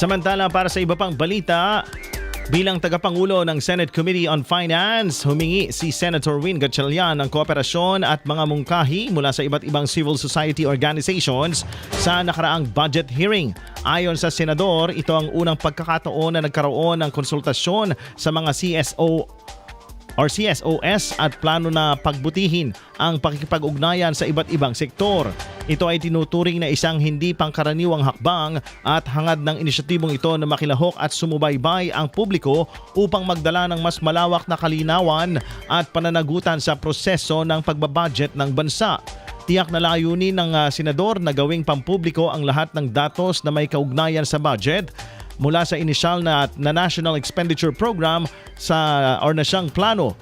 Samantala para sa iba pang balita, Bilang tagapangulo ng Senate Committee on Finance, humingi si Senator Win Gatchalian ng kooperasyon at mga mungkahi mula sa iba't ibang civil society organizations sa nakaraang budget hearing. Ayon sa senador, ito ang unang pagkakataon na nagkaroon ng konsultasyon sa mga CSO or CSOS at plano na pagbutihin ang pakikipag-ugnayan sa iba't ibang sektor. Ito ay tinuturing na isang hindi pangkaraniwang hakbang at hangad ng inisyatibong ito na makilahok at sumubaybay ang publiko upang magdala ng mas malawak na kalinawan at pananagutan sa proseso ng pagbabudget ng bansa. Tiyak na layunin ng ah, senador na gawing pampubliko ang lahat ng datos na may kaugnayan sa budget mula sa inisyal na, na National Expenditure Program sa or na siyang plano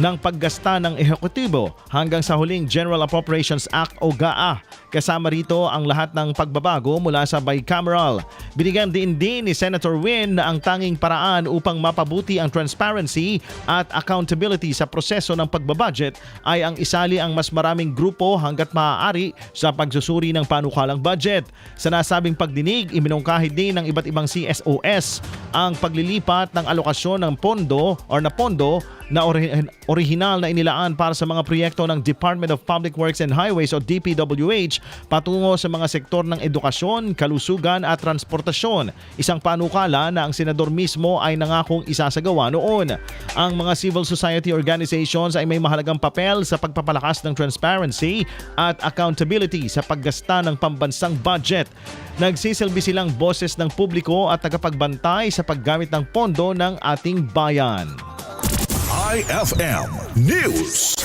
ng paggasta ng ehekutibo hanggang sa huling General Appropriations Act o GAA. Kasama rito ang lahat ng pagbabago mula sa bicameral. Binigyan din din ni Senator Win na ang tanging paraan upang mapabuti ang transparency at accountability sa proseso ng pagbabudget ay ang isali ang mas maraming grupo hanggat maaari sa pagsusuri ng panukalang budget. Sa nasabing pagdinig, iminungkahi din ng iba't ibang CSOS ang paglilipat ng alokasyon ng pondo or na pondo na ori- orihinal na inilaan para sa mga proyekto ng Department of Public Works and Highways o DPWH patungo sa mga sektor ng edukasyon, kalusugan at transportasyon. Isang panukala na ang senador mismo ay nangakong isasagawa noon. Ang mga civil society organizations ay may mahalagang papel sa pagpapalakas ng transparency at accountability sa paggasta ng pambansang budget. Nagsisilbi silang boses ng publiko at tagapagbantay sa paggamit ng pondo ng ating bayan. FM News.